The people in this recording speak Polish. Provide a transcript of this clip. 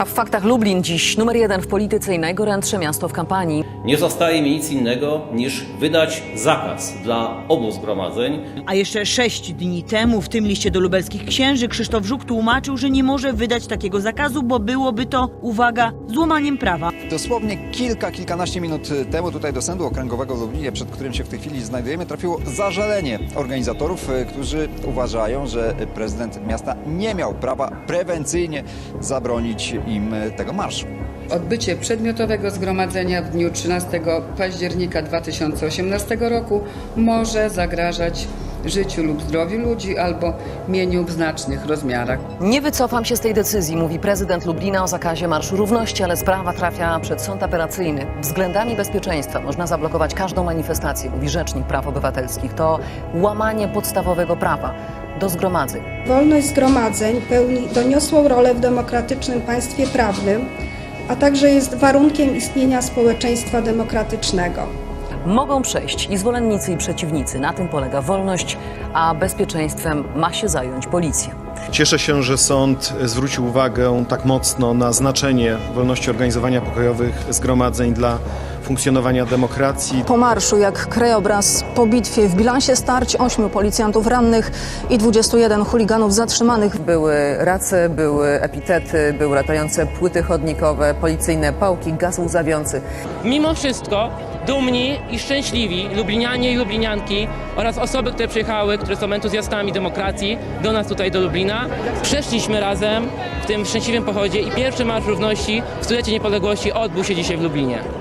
A w faktach Lublin dziś numer jeden w polityce i najgorętsze miasto w kampanii. Nie zostaje mi nic innego niż wydać zakaz dla obu zgromadzeń. A jeszcze sześć dni temu w tym liście do lubelskich księży Krzysztof Żuk tłumaczył, że nie może wydać takiego zakazu, bo byłoby to, uwaga, złamaniem prawa. Dosłownie kilka, kilkanaście minut temu tutaj do Sądu Okręgowego w Lublinie, przed którym się w tej chwili znajdujemy, trafiło zażalenie organizatorów, e, którzy uważają, że prezydent miasta nie miał prawa prewencyjnie zabronić im e, tego marszu. Odbycie przedmiotowego zgromadzenia w dniu 13 października 2018 roku może zagrażać życiu lub zdrowiu ludzi albo mieniu w znacznych rozmiarach. Nie wycofam się z tej decyzji, mówi prezydent Lublina o zakazie Marszu Równości, ale sprawa trafia przed sąd apelacyjny. Względami bezpieczeństwa można zablokować każdą manifestację, mówi Rzecznik Praw Obywatelskich. To łamanie podstawowego prawa do zgromadzeń. Wolność zgromadzeń pełni doniosłą rolę w demokratycznym państwie prawnym, a także jest warunkiem istnienia społeczeństwa demokratycznego. Mogą przejść i zwolennicy, i przeciwnicy. Na tym polega wolność, a bezpieczeństwem ma się zająć policja. Cieszę się, że sąd zwrócił uwagę tak mocno na znaczenie wolności organizowania pokojowych zgromadzeń dla funkcjonowania demokracji. Po marszu jak krajobraz po bitwie w bilansie starć 8 policjantów rannych i 21 chuliganów zatrzymanych. Były race, były epitety, były latające płyty chodnikowe, policyjne pałki, gaz łzawiący. Mimo wszystko dumni i szczęśliwi Lublinianie i Lublinianki oraz osoby, które przyjechały, które są entuzjastami demokracji do nas tutaj do Lublina, przeszliśmy razem w tym szczęśliwym pochodzie i pierwszy Marsz Równości w stulecie niepodległości odbył się dzisiaj w Lublinie.